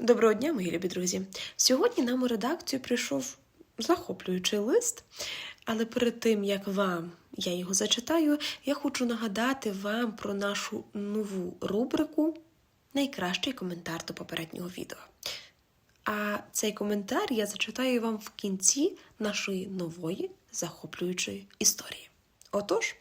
Доброго дня, мої любі друзі. Сьогодні нам у редакцію прийшов захоплюючий лист, але перед тим як вам я його зачитаю, я хочу нагадати вам про нашу нову рубрику Найкращий коментар до попереднього відео. А цей коментар я зачитаю вам в кінці нашої нової захоплюючої історії. Отож,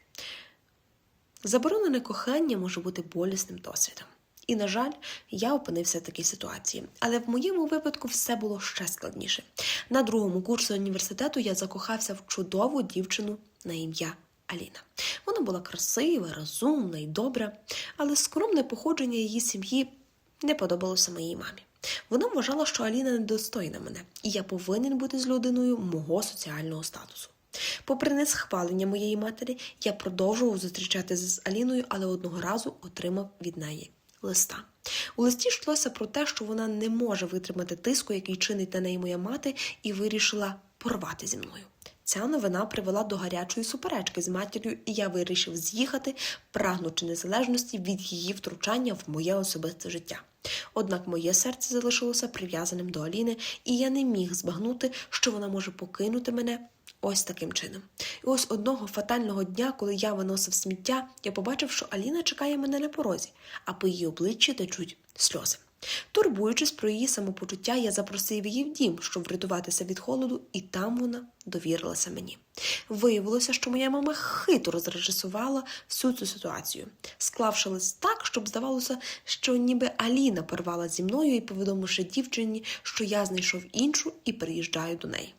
Заборонене кохання може бути болісним досвідом. І, на жаль, я опинився в такій ситуації. Але в моєму випадку все було ще складніше. На другому курсі університету я закохався в чудову дівчину на ім'я Аліна. Вона була красива, розумна і добра, але скромне походження її сім'ї не подобалося моїй мамі. Вона вважала, що Аліна недостойна мене, і я повинен бути з людиною мого соціального статусу. Попри несхвалення моєї матері, я продовжував зустрічатися з Аліною, але одного разу отримав від неї листа. У листі йшлося про те, що вона не може витримати тиску, який чинить на неї моя мати, і вирішила порвати зі мною. Ця новина привела до гарячої суперечки з матір'ю, і я вирішив з'їхати, прагнучи незалежності від її втручання в моє особисте життя. Однак моє серце залишилося прив'язаним до Аліни, і я не міг збагнути, що вона може покинути мене ось таким чином. І ось одного фатального дня, коли я виносив сміття, я побачив, що Аліна чекає мене на порозі, а по її обличчі течуть сльози. Турбуючись про її самопочуття, я запросив її в дім, щоб врятуватися від холоду, і там вона довірилася мені. Виявилося, що моя мама хитро зрежисувала всю цю ситуацію, склавши лист так, щоб здавалося, що ніби Аліна порвала зі мною і повідомивши дівчині, що я знайшов іншу і приїжджаю до неї.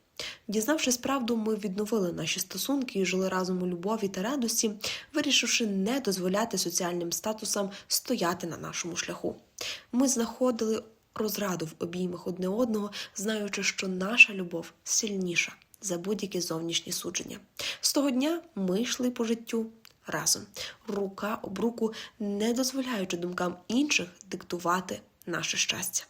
Дізнавшись правду, ми відновили наші стосунки і жили разом у любові та радості, вирішивши не дозволяти соціальним статусам стояти на нашому шляху. Ми знаходили розраду в обіймах одне одного, знаючи, що наша любов сильніша за будь-які зовнішні судження. З того дня ми йшли по життю разом, рука об руку, не дозволяючи думкам інших диктувати наше щастя.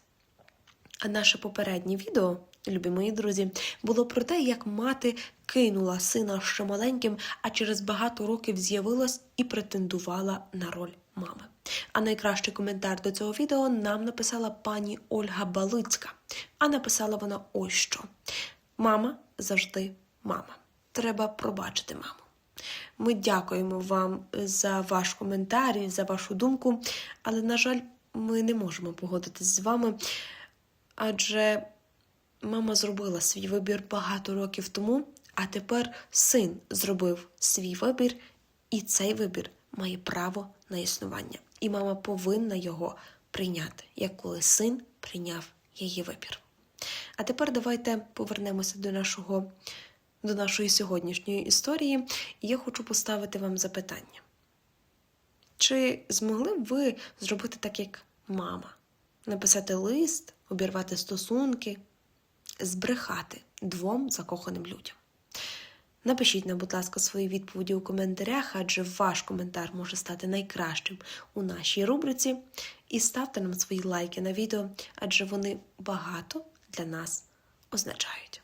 А наше попереднє відео, любі мої друзі, було про те, як мати кинула сина ще маленьким, а через багато років з'явилась і претендувала на роль мами. А найкращий коментар до цього відео нам написала пані Ольга Балицька. А написала вона ось що: Мама завжди мама. Треба пробачити маму. Ми дякуємо вам за ваш коментар і за вашу думку, але, на жаль, ми не можемо погодитись з вами, адже мама зробила свій вибір багато років тому, а тепер син зробив свій вибір, і цей вибір має право на існування. І мама повинна його прийняти, як коли син прийняв її вибір. А тепер давайте повернемося до нашого до нашої сьогоднішньої історії, і я хочу поставити вам запитання. Чи змогли б ви зробити так, як мама? Написати лист, обірвати стосунки, збрехати двом закоханим людям? Напишіть нам, будь ласка, свої відповіді у коментарях, адже ваш коментар може стати найкращим у нашій рубриці. І ставте нам свої лайки на відео, адже вони багато для нас означають.